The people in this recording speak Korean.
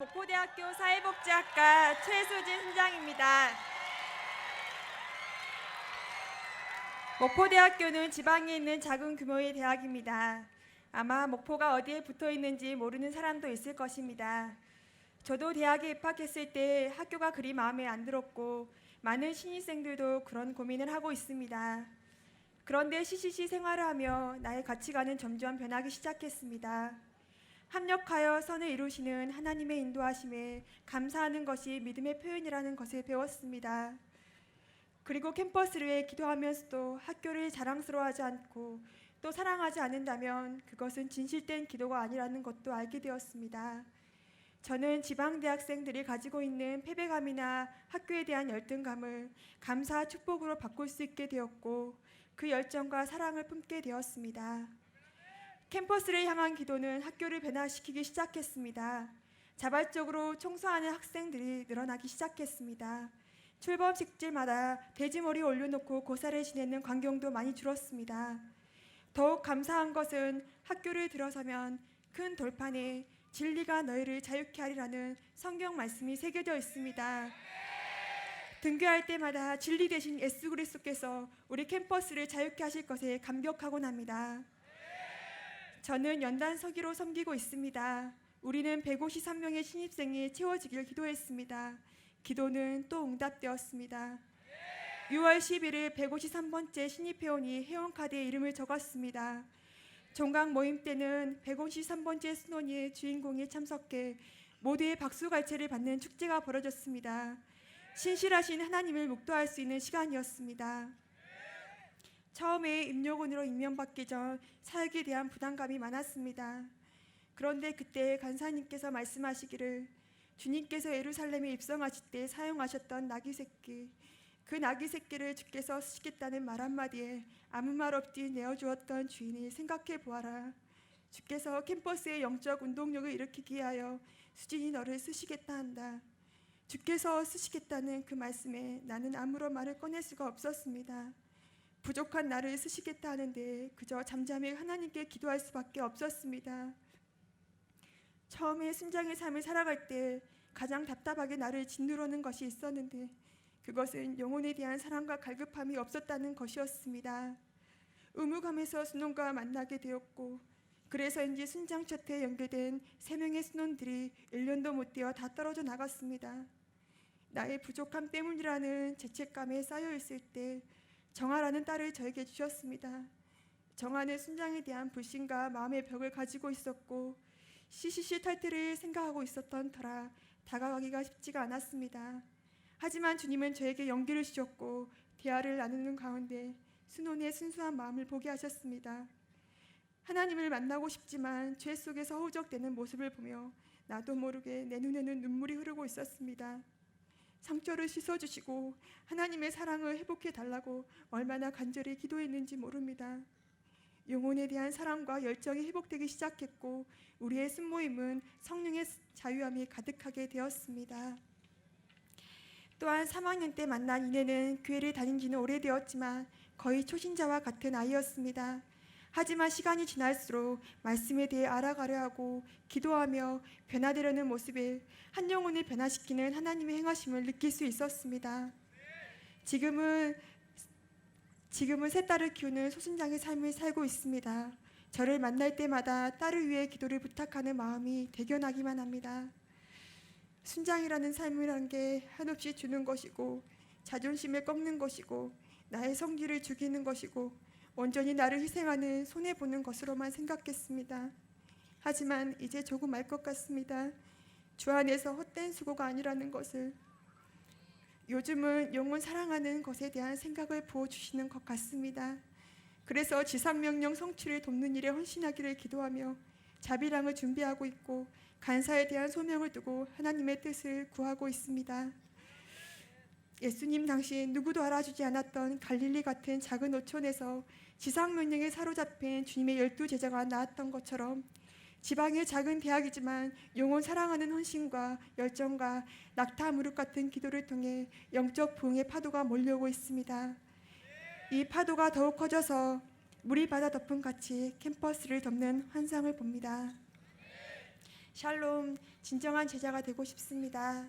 목포대학교 사회복지학과 최수진 순장입니다. 목포대학교는 지방에 있는 작은 규모의 대학입니다. 아마 목포가 어디에 붙어 있는지 모르는 사람도 있을 것입니다. 저도 대학에 입학했을 때 학교가 그리 마음에 안 들었고 많은 신입생들도 그런 고민을 하고 있습니다. 그런데 CCC 생활을 하며 나의 가치관은 점점 변하기 시작했습니다. 합력하여 선을 이루시는 하나님의 인도하심에 감사하는 것이 믿음의 표현이라는 것을 배웠습니다. 그리고 캠퍼스를 위해 기도하면서도 학교를 자랑스러워하지 않고 또 사랑하지 않는다면 그것은 진실된 기도가 아니라는 것도 알게 되었습니다. 저는 지방 대학생들이 가지고 있는 패배감이나 학교에 대한 열등감을 감사와 축복으로 바꿀 수 있게 되었고 그 열정과 사랑을 품게 되었습니다. 캠퍼스를 향한 기도는 학교를 변화시키기 시작했습니다. 자발적으로 청소하는 학생들이 늘어나기 시작했습니다. 출범식질마다 돼지머리 올려놓고 고사를 지내는 광경도 많이 줄었습니다. 더욱 감사한 것은 학교를 들어서면 큰 돌판에 진리가 너희를 자유케 하리라는 성경 말씀이 새겨져 있습니다. 등교할 때마다 진리 대신 예수 그리스도께서 우리 캠퍼스를 자유케 하실 것에 감격하곤 합니다. 저는 연단 서기로 섬기고 있습니다. 우리는 153명의 신입생이 채워지길 기도했습니다. 기도는 또 응답되었습니다. 6월 11일 153번째 신입회원이 회원카드에 이름을 적었습니다. 종강 모임 때는 153번째 순원이 주인공이 참석해 모두의 박수갈채를 받는 축제가 벌어졌습니다. 신실하신 하나님을 묵도할 수 있는 시간이었습니다. 처음에 임용원으로 임명받기 전 사역에 대한 부담감이 많았습니다. 그런데 그때 간사님께서 말씀하시기를 주님께서 예루살렘에 입성하실 때 사용하셨던 나귀 새끼 그 나귀 새끼를 주께서 쓰시겠다는 말 한마디에 아무 말 없이 내어주었던 주인을 생각해 보아라. 주께서 캠퍼스의 영적 운동력을 일으키기 위하여 수진이 너를 쓰시겠다 한다. 주께서 쓰시겠다는 그 말씀에 나는 아무런 말을 꺼낼 수가 없었습니다. 부족한 나를 쓰시겠다 하는데 그저 잠잠히 하나님께 기도할 수밖에 없었습니다. 처음에 순장의 삶을 살아갈 때 가장 답답하게 나를 짓누르는 것이 있었는데 그것은 영혼에 대한 사랑과 갈급함이 없었다는 것이었습니다. 의무감에서 순원과 만나게 되었고 그래서인지 순장 첫에 연계된 세 명의 순원들이 1년도 못 되어 다 떨어져 나갔습니다. 나의 부족함 때문이라는 죄책감에 쌓여 있을 때 정아라는 딸을 저에게 주셨습니다. 정아는 순장에 대한 불신과 마음의 벽을 가지고 있었고 CCC 탈퇴를 생각하고 있었던 터라 다가가기가 쉽지가 않았습니다. 하지만 주님은 저에게 용기를 주셨고 대화를 나누는 가운데 순혼의 순수한 마음을 보게 하셨습니다. 하나님을 만나고 싶지만 죄 속에서 허우적대는 모습을 보며 나도 모르게 내 눈에는 눈물이 흐르고 있었습니다. 상처를 씻어주시고 하나님의 사랑을 회복해 달라고 얼마나 간절히 기도했는지 모릅니다. 영혼에 대한 사랑과 열정이 회복되기 시작했고 우리의 순모임은 성령의 자유함이 가득하게 되었습니다. 또한 3학년 때 만난 이내는 교회를 다닌 지는 오래되었지만 거의 초신자와 같은 아이였습니다. 하지만 시간이 지날수록 말씀에 대해 알아가려 하고 기도하며 변화되려는 모습에 한 영혼을 변화시키는 하나님의 행하심을 느낄 수 있었습니다. 지금은 지금은 세 딸을 키우는 소순장의 삶을 살고 있습니다. 저를 만날 때마다 딸을 위해 기도를 부탁하는 마음이 대견하기만 합니다. 순장이라는 삶이라는 게 한없이 주는 것이고 자존심을 꺾는 것이고 나의 성질을 죽이는 것이고 온전히 나를 희생하는 손해 보는 것으로만 생각했습니다. 하지만 이제 조금 알 것 같습니다. 주 안에서 헛된 수고가 아니라는 것을 요즘은 영혼 사랑하는 것에 대한 생각을 부어주시는 것 같습니다. 그래서 지상명령 성취를 돕는 일에 헌신하기를 기도하며 자비랑을 준비하고 있고 간사에 대한 소명을 두고 하나님의 뜻을 구하고 있습니다. 예수님 당시 누구도 알아주지 않았던 갈릴리 같은 작은 오촌에서 지상 명령에 사로잡힌 주님의 열두 제자가 나왔던 것처럼 지방의 작은 대학이지만 영혼 사랑하는 헌신과 열정과 낙타 무릎 같은 기도를 통해 영적 부흥의 파도가 몰려오고 있습니다. 이 파도가 더욱 커져서 물이 바다 덮은 같이 캠퍼스를 덮는 환상을 봅니다. 샬롬, 진정한 제자가 되고 싶습니다.